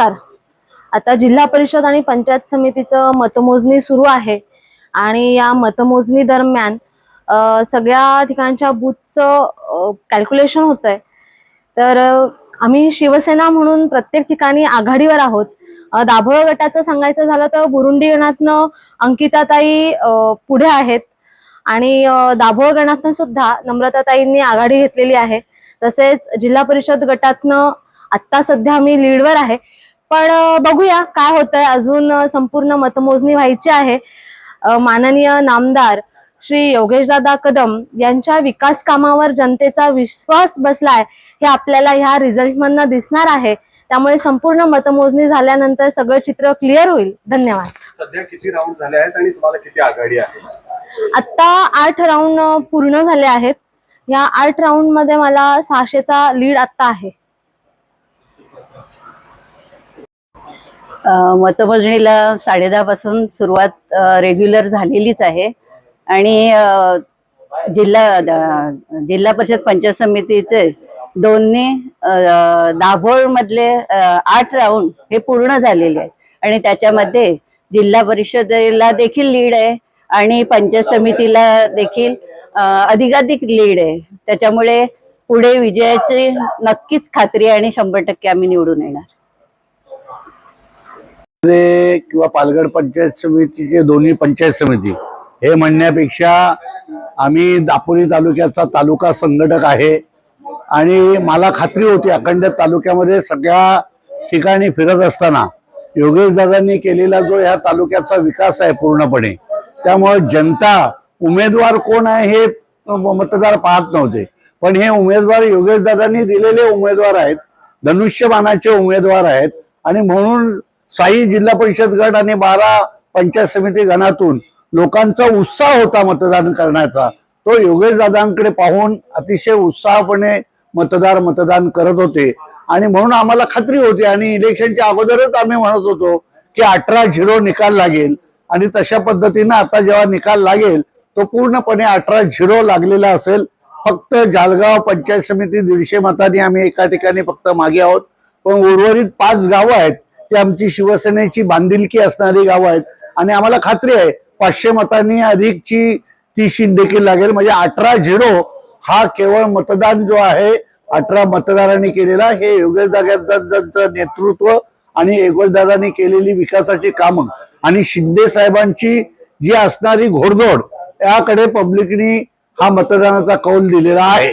नमस्कार आता जिल्हा परिषद आणि पंचायत समितीचं मतमोजणी सुरू आहे. आणि या मतमोजणी दरम्यान सगळ्या ठिकाणच्या बूथचं कॅल्क्युलेशन होत आहे तर आम्ही शिवसेना म्हणून प्रत्येक ठिकाणी आघाडीवर आहोत. दाभोळ गटाचं सांगायचं झालं तर बुरुंडी गणातनं अंकिताताई पुढे आहेत. आणि दाभोळ गणातनं सुद्धा नम्रताताईंनी आघाडी घेतलेली आहे. तसेच जिल्हा परिषद गटातनं आत्ता सध्या मी लीडवर आहे. पण बघूया काय होतंय. अजून संपूर्ण मतमोजणी व्हायची आहे. माननीय नामदार श्री योगेशदादा कदम यांच्या विकास कामावर जनतेचा विश्वास बसलाय हे आपल्याला ह्या रिझल्ट मधनं दिसणार आहे. त्यामुळे संपूर्ण मतमोजणी झाल्यानंतर सगळं चित्र क्लिअर होईल. धन्यवाद. सध्या किती राऊंड झाले आहेत आणि तुम्हाला किती आघाडी आहे? आत्ता आठ राऊंड पूर्ण झाले आहेत. या आठ राऊंडमध्ये मला सहाशेचा लीड आत्ता आहे. मतमोजणीला साडेदहा पासून सुरुवात रेग्युलर झालेलीच आहे. आणि जिल्हा द- जिल्हा परिषद पंचायत समितीचे दोन्ही दाभोळमधले आठ राऊंड हे पूर्ण झालेले आहेत. आणि त्याच्यामध्ये जिल्हा परिषदेला देखील लीड आहे आणि पंचायत समितीला देखील अधिकाधिक लीड आहे. त्याच्यामुळे पुढे विजयाची नक्कीच खात्री आणि शंभर टक्के आम्ही निवडून येणार. किंवा पालघर पंचायत समितीचे दोन्ही पंचायत समिती हे म्हणण्यापेक्षा आम्ही दापोली तालुक्याचा तालुका संघटक आहे. आणि मला खात्री होती अखंड तालुक्यामध्ये सगळ्या ठिकाणी फिरत असताना योगेश दादांनी केलेला जो ह्या तालुक्याचा विकास आहे पूर्णपणे त्यामुळे जनता उमेदवार कोण आहे हे मतदार पाहत नव्हते. पण हे उमेदवार योगेश दादांनी दिलेले उमेदवार आहेत धनुष्यबाणाचे उमेदवार आहेत. आणि म्हणून साई जिल्हा परिषद गट आणि बारा पंचायत समिती गणातून लोकांचा उत्साह होता मतदान करण्याचा. तो योगेश दादांकडे पाहून अतिशय उत्साहपणे मतदार मतदान करत होते. आणि म्हणून आम्हाला खात्री होती आणि इलेक्शनच्या अगोदरच आम्ही म्हणत होतो की अठरा झिरो निकाल लागेल. आणि तशा पद्धतीनं आता जेव्हा निकाल लागेल तो पूर्णपणे अठरा झिरो लागलेला असेल. फक्त जालगाव पंचायत समिती दीडशे मतांनी आम्ही एका ठिकाणी फक्त मागे आहोत. पण उर्वरित पाच गावं आहेत. ती आमची शिवसेनेची बांधिलकी असणारी गावं आहेत. आणि आम्हाला खात्री आहे पाचशे मतांनी अधिकची ती शीट देखील लागेल. म्हणजे अठरा झिरो हा केवळ मतदान जो आहे अठरा मतदारांनी केलेला हे योगेश दादांचं नेतृत्व आणि योगेशदादांनी केलेली विकासाची कामं. आणि शिंदे साहेबांची जी असणारी घोडदोड याकडे पब्लिकनी हा मतदानाचा कौल दिलेला आहे.